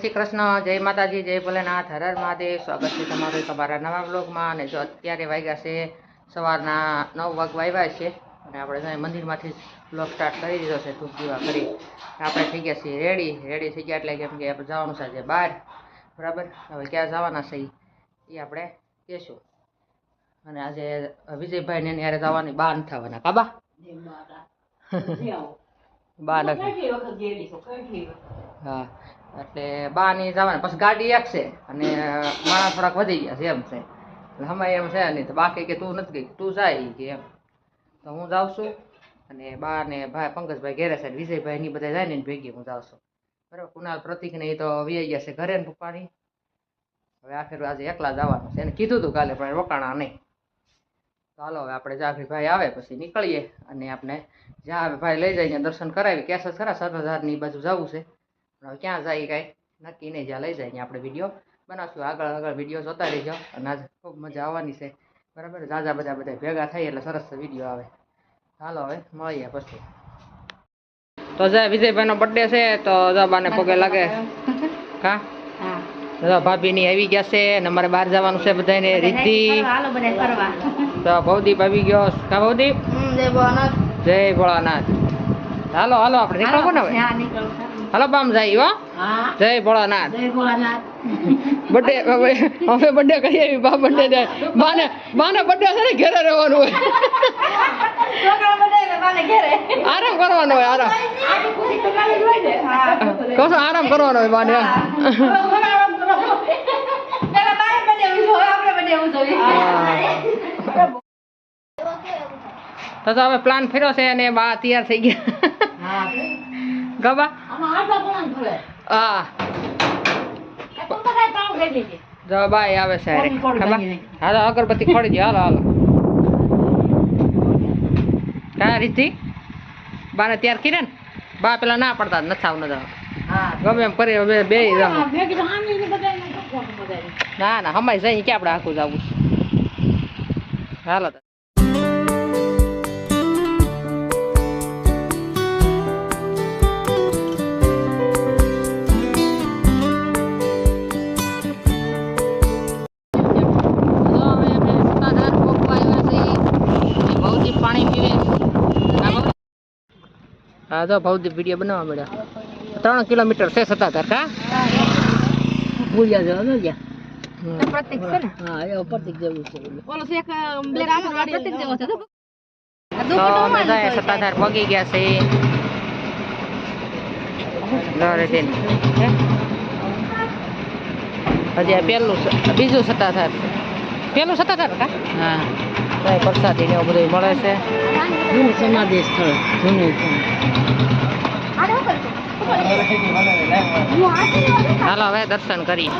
શ્રી કૃષ્ણ જય માતાજી જય ભોલેનાથ હરર હર મહાદેવ. સ્વાગત છે તમારું તમારા નવા બ્લોગમાં અને જો અત્યારે વાગ્યા છે સવારના નવ વાગ વાગ્યા છે અને આપણે મંદિરમાંથી બ્લોગ સ્ટાર્ટ કરી દીધો છે ધૂપ દીવા કરી. આપણે થઈ ગયા છીએ રેડી. રેડી થઈ ગયા એટલે કેમ કે આપણે જવાનું છે આજે બહાર. બરાબર? હવે ક્યાં જવાના છે એ આપણે કહેશું. અને આજે વિજયભાઈ ને યારે જવાની નથી થવાના. કાબા? નથી. હા. એટલે બા ની જવાના. પછી ગાડી એક છે અને માણસ થોડાક વધી ગયા છે એમ છે. હમાય એમ છે નહીં. તો બાકી કે તું નથી ગઈ. તું જાય કે એમ. તો હું જાઉં છું અને બા ને ભાઈ પંકજભાઈ ઘેરે છે. વિજયભાઈ ની બધા જાય ને ભેગી હું જાઉં છું. બરાબર? કુનાલ પ્રતિક ને એ તો વી ગયા છે ઘરે ને પપ્પાની. હવે આખેર આજે એકલા જવાનું છે. એને કીધું હતું કાલે, પણ રોકાણા નહીં. ચાલો હવે આપણે જાફરી ભાઈ આવે પછી નીકળીએ અને આપણે જ્યાં ભાઈ લઈ જઈને દર્શન કરાવી કેસ જ ખરા સરદારની બાજુ જવું છે. પણ હવે ક્યાં જાય કાંઈ? નક્કી નહીં જ્યાં લઈ જાય ત્યાં આપણે વીડિયો બનાવશું. આગળ આગળ વીડિયો જોતા રહીજો. અને આજે ખૂબ મજા આવવાની છે. બરાબર? જાજા બધા બધા ભેગા થાય એટલે સરસ વીડિયો આવે. ચાલો હવે મળીએ પછી. તો જાય વિજયભાઈનો બર્થડે છે તો જબાને પગે લાગે. હા? ભાભી ની આવી ગયા છે અને અમારે બહાર જવાનું છે બધાને રીતિ હાલો તો ભવદીપ આવી ગયો. કા ભવદીપ? જય ભોળાનાથ. હાલો હાલો આપણે નીકળવું ને હવે હા નીકળો હાલો બામ જાય હો. જય ભોળાનાથ. જય ભોળાનાથ. બર્થડે હવે બર્થડે આવી બા બર્થડે બાને બાને બર્થડે છે ને ઘરે રહેવાનું હોય. આરામ કરવાનો હોય આરામ. કહો છો આરામ કરવાનો હોય બાને તો હવે પ્લાન ફેર્યો છે અને બા તૈયાર થઈ ગયા. ગબા. હા જો આવે છે. હાલો અગરબત્તી ખોડી દો. હાલો હાલો. કા રીતિ? બાને તૈયાર કર્યા ને? બા પેલા ના પડતા નથી આવું નથી ગમે એમ કરી હવે બે કીધું ને. ના ના હમાય જઈ કે આપણે આખું જવું હાલો હા તો ભવદીપ વીડિયો બનાવવા મળ્યા. ત્રણ કિલોમીટર છે સત્તાધાર કા ભૂલ્યા જવા પ્રતિક છે ને? હા એ પ્રતિક જેવું છે. ઓલો છે એક બ્લેક પ્રતિક જેવો છે તો? તો અમે જાય સત્તાધાર પગી ગયા છે. હજી આ પેલું બીજું સત્તાધાર પેલું સત્તાધાર કા હા. ત્યાં પ્રસાદી ને એવું બધું મળે છે. જૂનું સમાધિ સ્થળ જૂનું ચાલો હવે દર્શન કરી.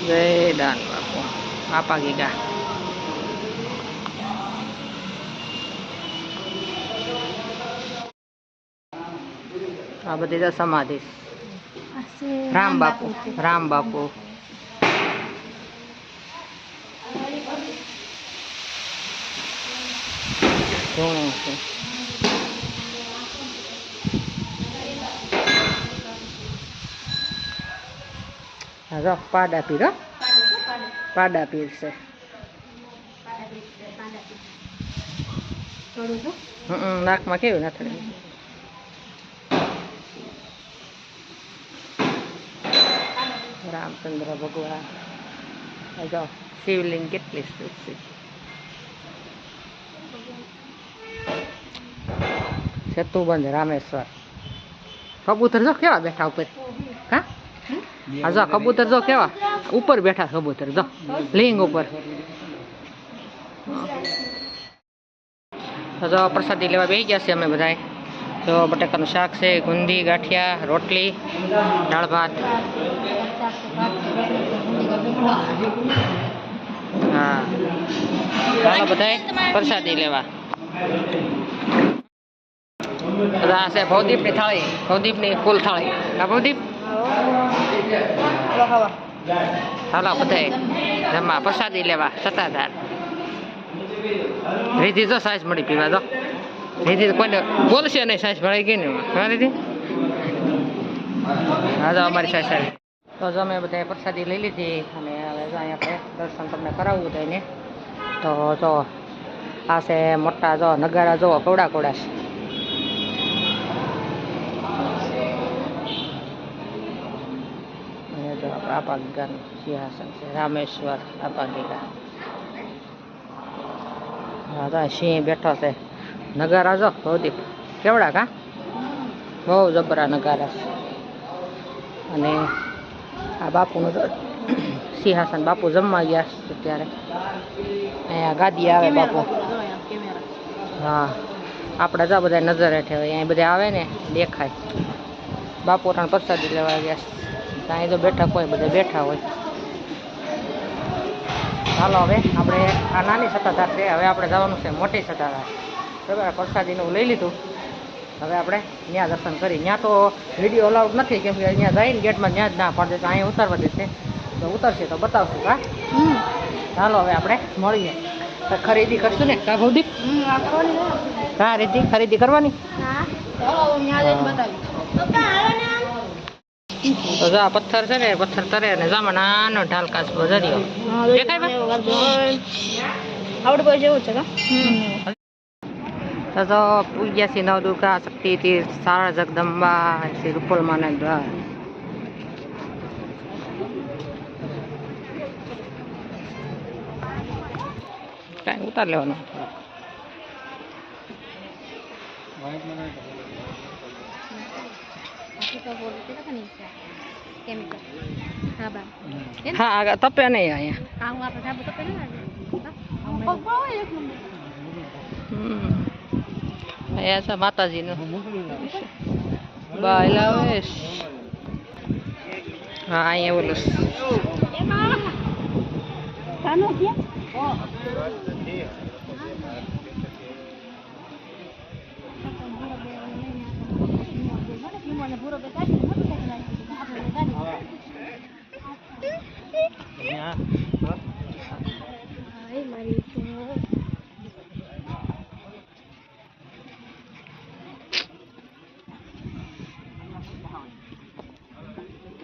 જય દાન બાપુ. આપા ગીગા. આ બધી તો સમાધિ રામ બાપુ રામ બાપુ ઘણું છે હા જો પાડા પીર હો. પાડા પીર છે હમ નાકમાં કેવું નથી રામચંદ્ર ભગવાન આ જો શિવલિંગ કેટલી સ્તુત છે સેતુબંધ રામેશ્વર કબૂતર જો કેવા બેઠા ઉપર હા હા જો કબૂતર જો કેવા ઉપર બેઠા કબૂતર જો લિંગ ઉપર તો જો પ્રસાદી લેવા બેસી ગયા છે અમે બધાય જો બટાકાનું શાક છે, ગુંદી, ગાંઠિયા, રોટલી, દાળ ભાત. હા. ચાલો બધાય, પ્રસાદી લેવા. બધા છે ભવદીપની થાળી, ભવદીપની ફૂલ થાળી. હા, ભવદીપ? હાલો બધાય, જમવા, પ્રસાદી લેવા, સત્તાધાર. રીધી તો સાઈઝ મળી પીવા તો તો કોઈને બોલશે નહીં સાસ ભરાઈ ગઈ ને. હા રીધી હા, તો અમારી સાસ સારી. તો જો અમે બધાએ પ્રસાદી લઈ લીધી અને હવે જો અહીંયા આપણે દર્શન તમને કરાવવું થઈને તો જો આ છે મોટા જો નગારા જો કોડા કોડા છે. આપાગીગાનું સિંહાસન છે, રામેશ્વર આપાગીગા હા સિંહ બેઠો છે. નગારા જો ભવદીપ. કેવડા કા? બહુ જબરા નગારા છે. અને આ બાપુનું સિંહાસન બાપુ જમવા ગયા છે અત્યારે. અહીંયા ગાદી આવે બાપુ. હા. આપણે જો બધા નજર હેઠે હોય અહીંયા બધા આવે ને દેખાય. બાપુ રણ પ્રસાદી લેવા ગયા છે. ત્યાં તો બેઠક હોય બધા બેઠા હોય. ચાલો હવે આપણે આ નાની સત્તાધાર છે હવે આપણે જવાનું છે મોટી સત્તાધાર. બરાબર પ્રસાદીનું લઈ લીધું. હવે આપણે ત્યાં દર્શન કરી. ત્યાં તો વીડિયો અલાઉડ નથી કેમ કે અહીંયા જઈને ગેટમાં ત્યાં જ ના પડે તો અહીંયા ઉતારવા દેશે. તો ઉતરશે તો બતાવશું હા? ચાલો હવે આપણે મળીએ. તો ખરીદી કરશું ને કા ભૌદીપ હા રીતિ ખરીદી કરવાની? તો જો પથ્થર છે ને પથ્થર તરે ને જામાં નાનો ઢાલકાસ બજાર્યો દેખાય આવડે જેવું છે કા? તો તો પૂજ્યા શ્રી નવદુર્ગા શક્તિ તીર્થ સારા જગદંબા શ્રી રૂપલમાના દ્વાર કાંઈ ઉતાર લેવાનો હા આગળ તપે નહીં અહીંયા હમ. અહીંયા છે માતાજીનું બાયલા હા અહીંયા ઓલું છે. તો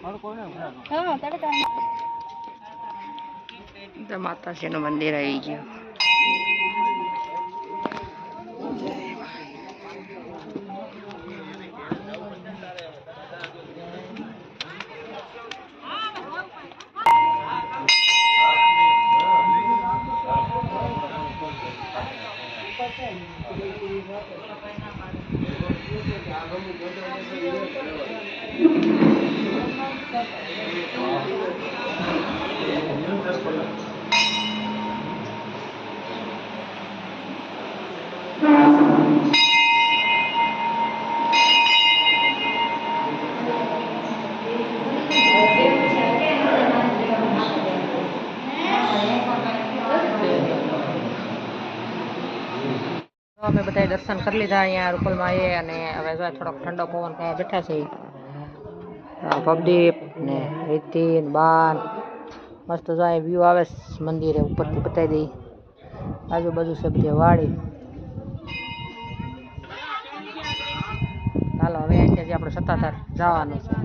માતાજીનું મંદિર આવી ગયું. દર્શન કરી લીધા અહીંયા રૂપલમાં એ અને હવે જો થોડોક ઠંડો પવન ખાવા બેઠા છે. પબદીપ ને રીતિ બાન. મસ્ત જો અહીં વ્યૂ આવે છે મંદિરે ઉપરથી બતાવી દઈ. આજુબાજુ છે બધી વાડી. ચાલો, હવે અહીંયાથી આપણે સત્તાધાર જવાનું છે.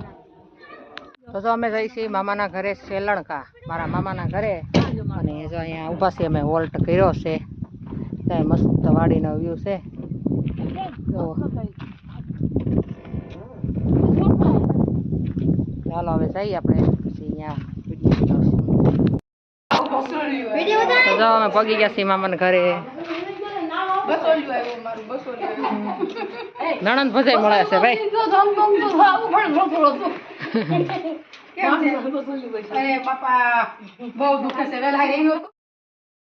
તો જો અમે જઈ છીએ મામાના ઘરે સેલણકા મારા મામાના ઘરે. અને જો અહીંયા ઊભા છીએ અમે વોલ્ટ કર્યો છે. ત્યાં મસ્ત વાડીનો વ્યૂ છે. ચાલો હવે જઈએ આપણે પછી અહીંયા. તો જો અમે પગી ગયા છીએ મામાના ઘરે. નણંદ ભજાઈ મળે છે ભાઈ.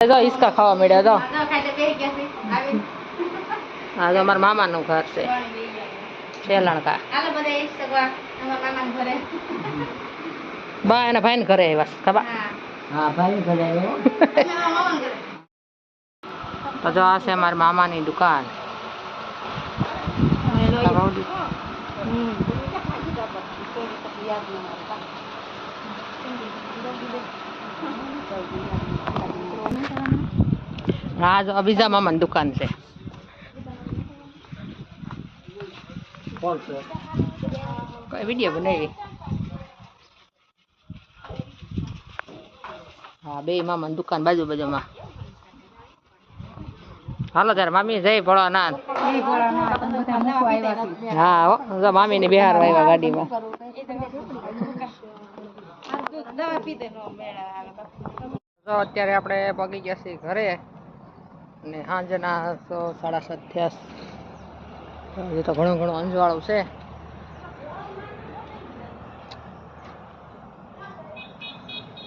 જો હિસકા ખાવા મળ્યા જો. હા તો અમારા મામાનું ઘર છે. સેલણકા બા એના ભાઈને ઘરે આવ્યા ખબર? હા. ભાઈ ભલે તો જો આ છે મારા મામાની દુકાન. હા જો આ બીજા મામાની દુકાન છે. કઈ વીડિયો બનાવી હા બે મામાની દુકાન બાજુ બાજુમાં હાલો ત્યારે મામી જય ભોળાનાથ હા જો મામીને બિહાર આવ્યા ગાડીમાં તો અત્યારે આપણે પગી ગયા છીએ ઘરે. અને સાંજના સાડા સાત થયા. હજી તો ઘણું ઘણું અંજવાળું છે.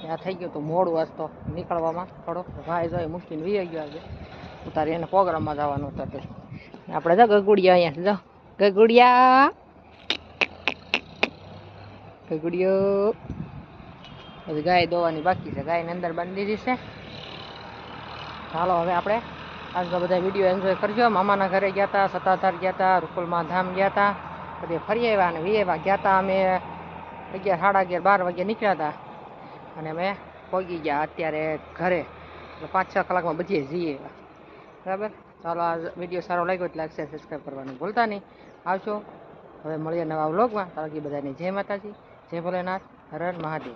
ત્યાં થઈ ગયું હતું મોડું આજ તો નીકળવામાં. થોડો ભાઈ જોઈ મૂકીને વી ગયો આજે. ઉતારી એને પ્રોગ્રામમાં જવાનું હતું એટલે આપણે જો ગગુડિયા અહીંયા. જો, ગગુડિયા. ગગુડિયો. હજી ગાય દોવાની બાકી છે. ગાયને અંદર બાંધી દીધી છે. ચાલો હવે આપણે આજનો બધા વીડિયો એન્જોય કરજો. મામાના ઘરે ગયા હતા સતાધાર ગયા હતા રૂકુલમાં ધામ ગયા હતા બધે ફરી આવ્યા અને વી ગયા હતા અમે અગિયાર, સાડા અગિયાર, બાર વાગે નીકળ્યા હતા અને અમે પહોંચી ગયા અત્યારે ઘરે. પાંચ, છ કલાકમાં બધીએ જઈએ બરાબર? ચાલો, આ વીડિયો સારો લાગ્યો એટલે લાગશે સબસ્ક્રાઈબ કરવાનું ભૂલતા નહીં. આવશો હવે મળીએ નવા વ્લોગમાં. તારકી બધાને જય માતાજી. જય ભોલેનાથ. હર હર મહાદેવ.